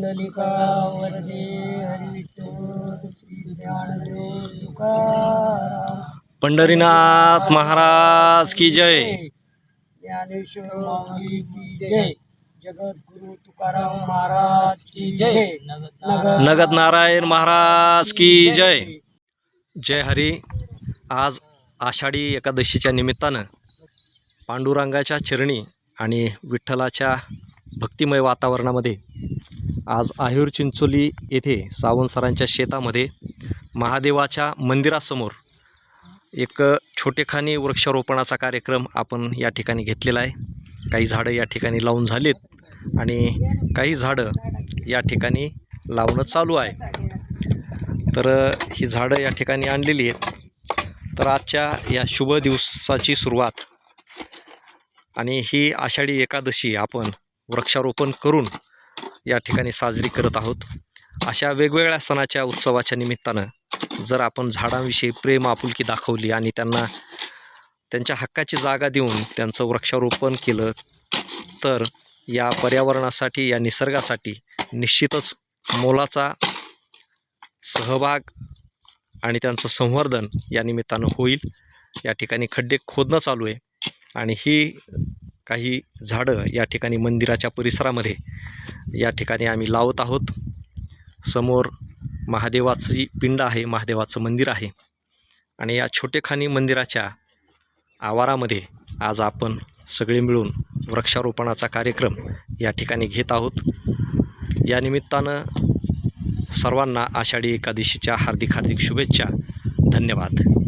पुंडलिका वरदे हरी विठ्ठल श्री ज्ञानदेव तुकाराम. पंढरीनाथ महाराज की जय. ज्ञानेश्वर माऊली की जय. जगद्गुरु तुकाराम महाराज की जय. नगद नारायण महाराज की जय. जय हरी. आज आषाढी एकादशीच्या निमित्तानं पांडुरंगाच्या चरणी आणि विठ्ठलाच्या भक्तिमय वातावरणामध्ये आज आहिर चिंचोली येथे सावंतसरांच्या शेतामध्ये महादेवाच्या मंदिरासमोर एक छोटेखानी वृक्षारोपणाचा कार्यक्रम आपण या ठिकाणी घेतलेला आहे. काही झाडं या ठिकाणी लावून झालीत आणि काही झाडं या ठिकाणी लावणं चालू आहे. तर ही झाडं या ठिकाणी आणलेली आहेत. तर आजच्या या शुभ दिवसाची सुरुवात आणि ही आषाढी एकादशी आपण वृक्षारोपण करून या ठिकाणी साजरी करत आहोत. अशा वेगवेगळ्या सणाच्या उत्सवाच्या निमित्तानं जर आपण झाडांविषयी प्रेम आपुलकी दाखवली आणि त्यांना त्यांच्या हक्काची जागा देऊन त्यांचं वृक्षारोपण केलं तर या पर्यावरणासाठी या निसर्गासाठी निश्चितच मोलाचा सहभाग आणि त्यांचं संवर्धन या निमित्तानं होईल. या ठिकाणी खड्डे खोदणं चालू आहे आणि ही काही झाडं या ठिकाणी मंदिराच्या परिसरामध्ये या ठिकाणी आम्ही लावत आहोत. समोर महादेवाची पिंड आहे महादेवाचं मंदिर आहे. आणि या छोटेखानी मंदिराच्या आवारामध्ये आज आपण सगळे मिळून वृक्षारोपणाचा कार्यक्रम या ठिकाणी घेत आहोत. या निमित्तानं सर्वांना आषाढी एकादशीच्या हार्दिक हार्दिक शुभेच्छा. धन्यवाद.